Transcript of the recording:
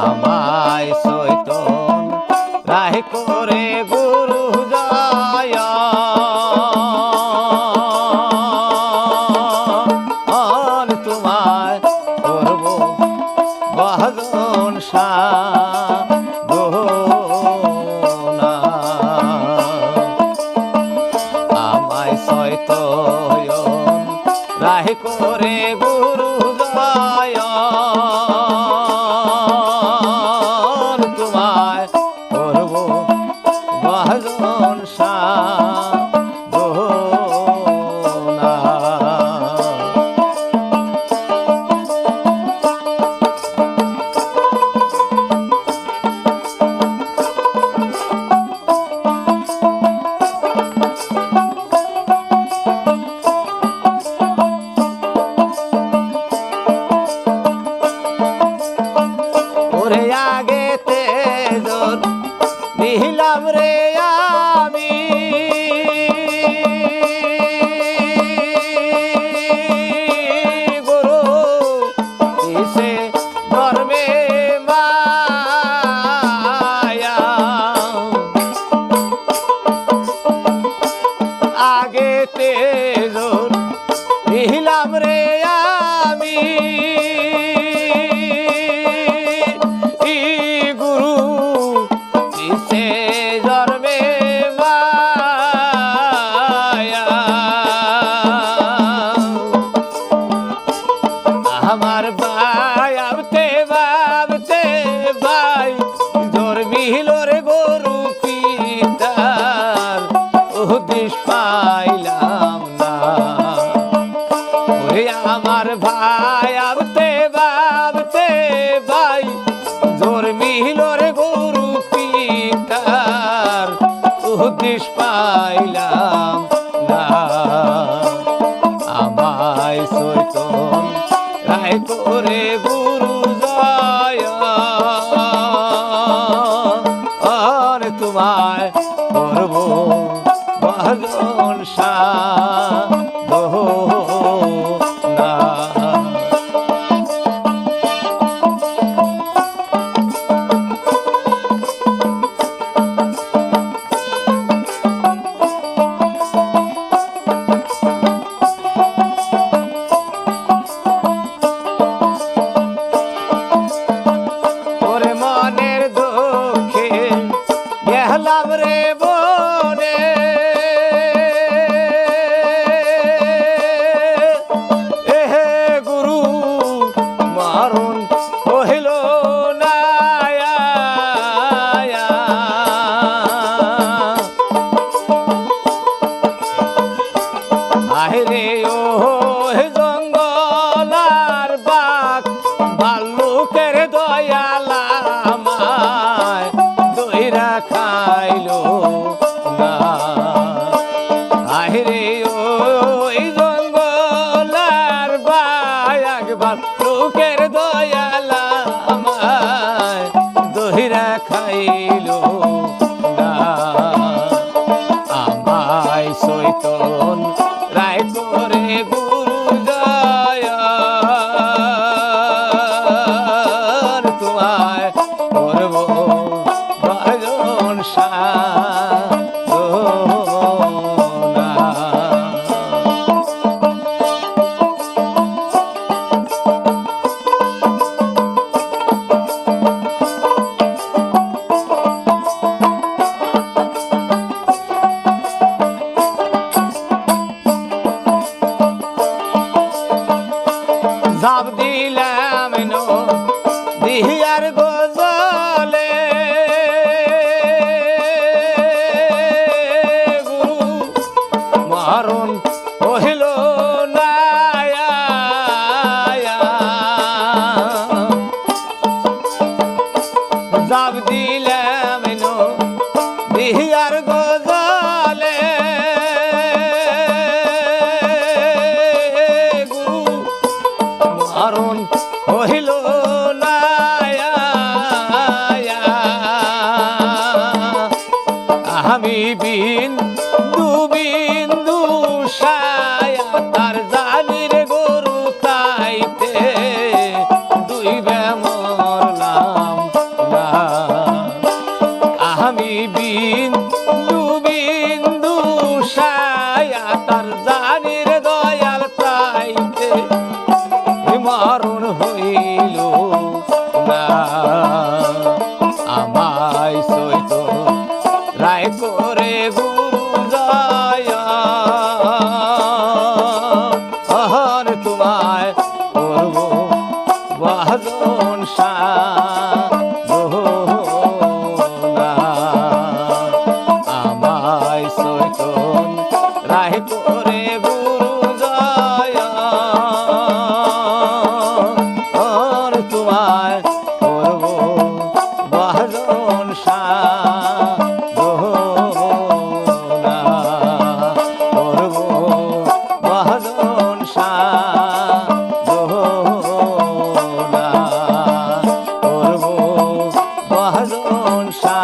আমায় সৈতন রাহি করে গুরু অন তোমায় করব ভজন সাধনা। আমায় সৈতয়ন ওরে আগেতে জোর নিহিলাম রে আবতে, বাবতে, ভাই ধর্মিল রে গরু পিতার পাইলাম না। আমার ভাই, আবতে, বাবতে, ভাই রে গরু পিতার পাইলাম না। আমায় রায় করে তোমায় করব ভজন সাধনা আহরে ও জঙ্গলার বাঘ ভাল্লুকের দয়ালা আমায় দইরা খাইলো না। আহরে ও জঙ্গলার বাঘ ভাল্লুকের দয়ালা আমায় দইরা খাইলো দিলাম দিহিয়ার গজলে। গুরু মারণ কহিল না আমি বিন্দু আমি বিন বিন্দু সায়া তার জানির দয়াল প্রাইতে মরণ হইল না। মনসা